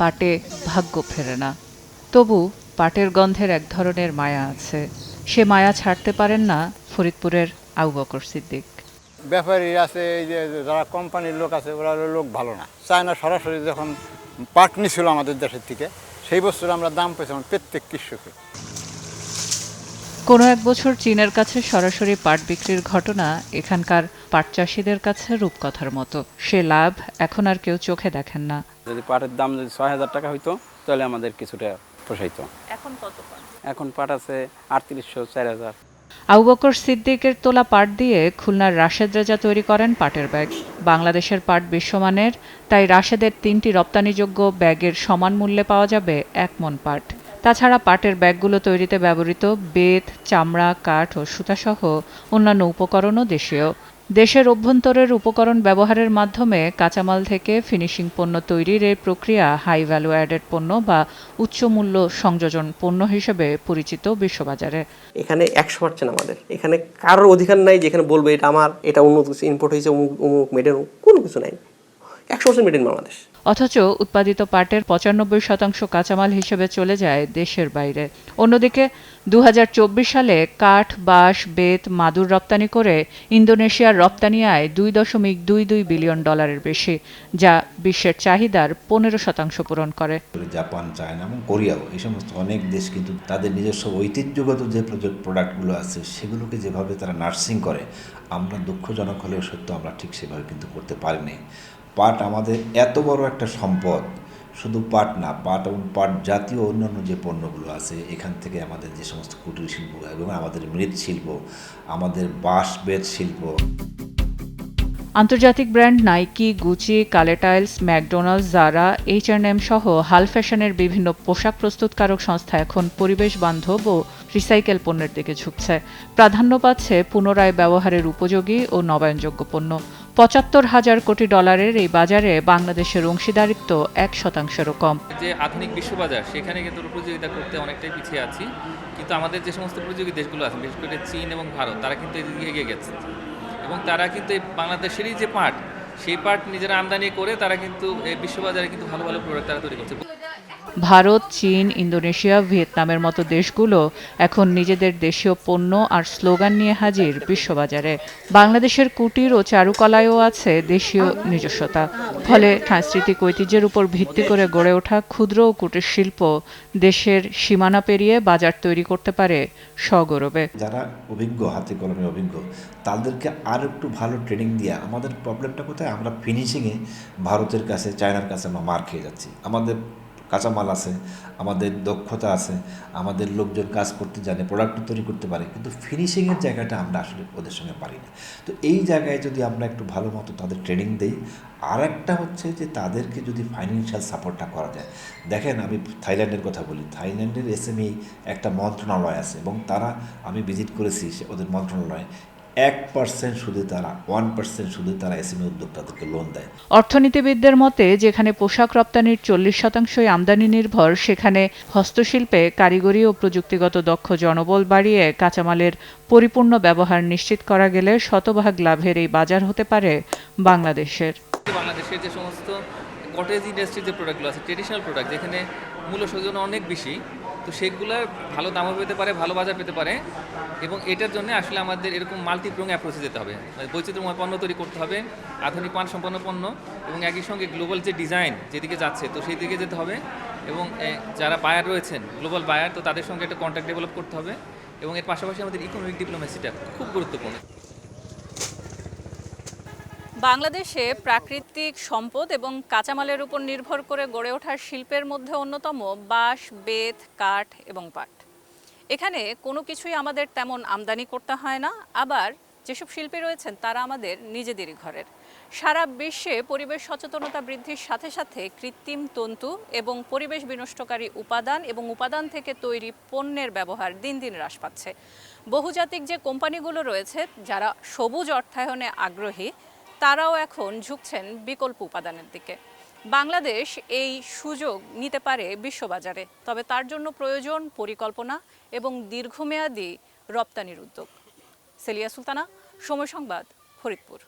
পাটে ভাগ্য ফেরে না। তবু পাটের গন্ধের এক ধরনের মায়া আছে। সে মায়া ছাড়তে পারেন না ফরিদপুরের আবু বকর সিদ্দিক। ব্যাপারী আছে, এই যে যারা কোম্পানির লোক আছে, ওরা লোক ভালো না। চায় না সরাসরি যখন পাট নিছিল আমাদের দেশের থেকে সেই বছর আমরা দাম পেয়েছিলাম প্রত্যেক কৃষকের। কোনো এক বছর চীনের কাছে সরাসরি পাট বিক্রির ঘটনা এখানকার পাট চাষিদের কাছে রূপকথার মতো। সে লাভ এখন আর কেউ চোখে দেখেন না। যদি পাটের দাম যদি ছয় হাজার টাকা হইতো তাহলে আমাদের কিছুটা পোষাইতো। এখন কত এখন পাট আছে আটত্রিশশো চার হাজার। আবু বকর সিদ্দিকের তোলা পাট দিয়ে খুলনার রাশেদ রেজা তৈরি করেন পাটের ব্যাগ। বাংলাদেশের পাট বিশ্বমানের তাই রাশেদের তিনটি রপ্তানিযোগ্য ব্যাগের সমান মূল্যে পাওয়া যাবে এক মন পাট। তাছাড়া পাটের ব্যাগগুলো তৈরিতে ব্যবহৃত বেত, চামড়া, কাঠ ও সুতাসহ অন্যান্য উপকরণও দেশীয়। দেশের অভ্যন্তরের উপকরণ ব্যবহারের মাধ্যমে কাঁচামাল থেকে ফিনিশিং পণ্য তৈরির এই প্রক্রিয়া হাই ভ্যালু অ্যাডেড পণ্য বা উচ্চ মূল্য সংযোজন পণ্য হিসেবে পরিচিত বিশ্ববাজারে। এখানে একশো পার্সেন্ট আমাদের। এখানে কারোর অধিকার নাই যেখানে বলবে এটা আমার, এটা অন্য কিছু ইম্পোর্ট হয়েছে, অমুক কোনো কিছু নাই। একশো পার্সেন্ট মেড ইন বাংলাদেশ। অথচ উৎপাদিত পাটের পঁচানব্বই শতাংশ কাঁচামাল হিসেবে চলে যায় দেশের বাইরে। অন্যদিকে দু হাজার চব্বিশ সালে কাঠ বাঁশ বেত মাদুর রপ্তানি করে ইন্দোনেশিয়ার রপ্তানি আয় দুই দশমিক দুই দুই বিলিয়ন ডলারের বেশি যা বিশ্বের চাহিদার পনেরো শতাংশ পূরণ করে। জাপান চায়না এবং কোরিয়াও এই সমস্ত অনেক দেশ কিন্তু তাদের নিজস্ব ঐতিহ্যগত যে প্রোডাক্টগুলো আছে সেগুলোকে যেভাবে তারা নার্সিং করে আমরা দুঃখজনক হলেও সত্য আমরা ঠিক সেভাবে কিন্তু করতে পারিনি। পাট আমাদের এত বড় একটা সম্পদ। শুধু পাট না, পাট এবং পাট জাতীয় অন্যান্য যে পণ্যগুলো আছে, এখান থেকে আমাদের যে সমস্ত কুটির শিল্প এবং আমাদের মৃৎশিল্প আমাদের বাঁশ বেত শিল্প। আন্তর্জাতিক brand Nike, Gucci কালেটাইলস McDonald's, Zara, H and M সহ হাল ফ্যাশনের বিভিন্ন পোশাক প্রস্তুতকারক সংস্থা এখন পরিবেশ বান্ধব ও রিসাইকেল পণ্যের দিকে ঝুঁকছে। প্রাধান্য পাচ্ছে পুনরায় ব্যবহারের উপযোগী ও নবায়নযোগ্য পণ্য। পঁচাত্তর হাজার কোটি ডলারের এই বাজারে বাংলাদেশের অংশীদারিত্ব এক শতাংশেরও কম। যে আধুনিক বিশ্ববাজার, সেখানে কিন্তু প্রতিযোগিতা করতে অনেকটাই পিছিয়ে আছি। কিন্তু আমাদের যে সমস্ত প্রতিযোগী দেশগুলো আছে, বিশেষ করে চীন এবং ভারত, তারা কিন্তু এগিয়ে গেছে। এবং তারা কিন্তু এই বাংলাদেশেরই যে পাট সেই পাট নিজেরা আমদানি করে তারা কিন্তু এই বিশ্ববাজারে কিন্তু ভালো ভালো প্রোডাক্ট তারা তৈরি করছে। ভারত, চীন, ইন্দোনেশিয়া, ভিয়েতনামের মতো দেশগুলো এখন নিজেদের দেশীয় পণ্য আর স্লোগান নিয়ে হাজির বিশ্ববাজারে। বাংলাদেশের কুটির ও চারুকলায়ও আছে দেশীয় নিজস্বতা। ফলে সাংস্কৃতিক ঐতিহ্যের উপর ভিত্তি করে গড়ে ওঠা ক্ষুদ্র ও কুটির শিল্প দেশের সীমানা পেরিয়ে বাজার তৈরি করতে পারে সগৌরবে। যারা অভিজ্ঞ, হাতে কলমে অভিজ্ঞ, তাদেরকে আর একটু ভালো ট্রেনিং দিয়ে আমাদের প্রবলেমটা কোথায়? আমরা ফিনিশিংয়ে ভারতের কাছে, চায়নার কাছে আমরা মার খেয়ে যাচ্ছি। আমাদের কাঁচামাল আছে, আমাদের দক্ষতা আছে, আমাদের লোকজন কাজ করতে জানে প্রোডাক্ট তৈরি করতে পারে, কিন্তু ফিনিশিংয়ের জায়গাটা আমরা আসলে ওদের সঙ্গে পারি না। তো এই জায়গায় যদি আমরা একটু ভালো মতো তাদের ট্রেনিং দিই আর একটা হচ্ছে যে তাদেরকে যদি ফাইন্যান্সিয়াল সাপোর্টটা করা যায়। দেখেন আমি থাইল্যান্ডের কথা বলি, থাইল্যান্ডের এসএমই একটা মন্ত্রণালয় আছে এবং তারা আমি ভিজিট করেছি ওদের মন্ত্রণালয়ে। এক পার্সেন্ট শুধু তারা ওয়ান পার্সেন্ট শুধু তারা এসএমই উদ্যোক্তাদেরকে লোন দেয়। অর্থনীতিবিদদের মতে যেখানে পোশাক রপ্তানির চল্লিশ শতাংশই আমদানি নির্ভর সেখানে হস্তশিল্পে কারিগরি ও প্রযুক্তিগত দক্ষ জনবল বাড়িয়ে কাঁচামালের পরিপূর্ণ ব্যবহার নিশ্চিত করা গেলে শতভাগ লাভের এই বাজার হতে পারে বাংলাদেশের। বাংলাদেশের যে সমস্ত কটেজ ইন্ডাস্ট্রির যে প্রোডাক্টগুলো আছে ট্রেডিশনাল প্রোডাক্ট যেখানে মূল্য সৌজন্য অনেক বেশি তো সেগুলোর ভালো দামও পেতে পারে, ভালো বাজার পেতে পারে। এবং এটার জন্য আসলে আমাদের এরকম মাল্টিপ্রং অ্যাপ্রোচে যেতে হবে। মানে বৈচিত্র্যময় পণ্য তৈরি করতে হবে, আধুনিক মানসম্পন্ন পণ্য এবং একই সঙ্গে গ্লোবাল যে ডিজাইন যেদিকে যাচ্ছে, তো সেই দিকে যেতে হবে। এবং যারা বায়ার রয়েছেন গ্লোবাল বায়ার তো তাদের সঙ্গে একটা কন্ট্যাক্ট ডেভেলপ করতে হবে। এবং এর পাশাপাশি আমাদের ইকোনমিক ডিপ্লোমেসিটা খুব গুরুত্বপূর্ণ। বাংলাদেশে প্রাকৃতিক সম্পদ এবং কাঁচামালের উপর নির্ভর করে গড়ে ওঠা শিল্পের মধ্যে অন্যতম বাঁশ, বেত, কাঠ এবং পাট। এখানে কোনো কিছুই আমাদের তেমন আমদানি করতে হয় না। আবার যেসব শিল্পী রয়েছেন, তারা আমাদের নিজেদেরই ঘরের। সারা বিশ্বে পরিবেশ সচেতনতা বৃদ্ধির সাথে সাথে কৃত্রিম তন্তু এবং পরিবেশ বিনষ্টকারী উপাদান এবং উপাদান থেকে তৈরি পণ্যের ব্যবহার দিন দিন হ্রাস পাচ্ছে। বহুজাতিক যে কোম্পানিগুলো রয়েছে, যারা সবুজ অর্থায়নে আগ্রহী তারাও এখন ঝুঁকছেন বিকল্প উপাদানের দিকে। বাংলাদেশ এই সুযোগ নিতে পারে বিশ্ববাজারে, তবে তার জন্য প্রয়োজন পরিকল্পনা এবং দীর্ঘমেয়াদী রপ্তানির উদ্যোগ। সেলিয়া সুলতানা, সময় সংবাদ, ফরিদপুর।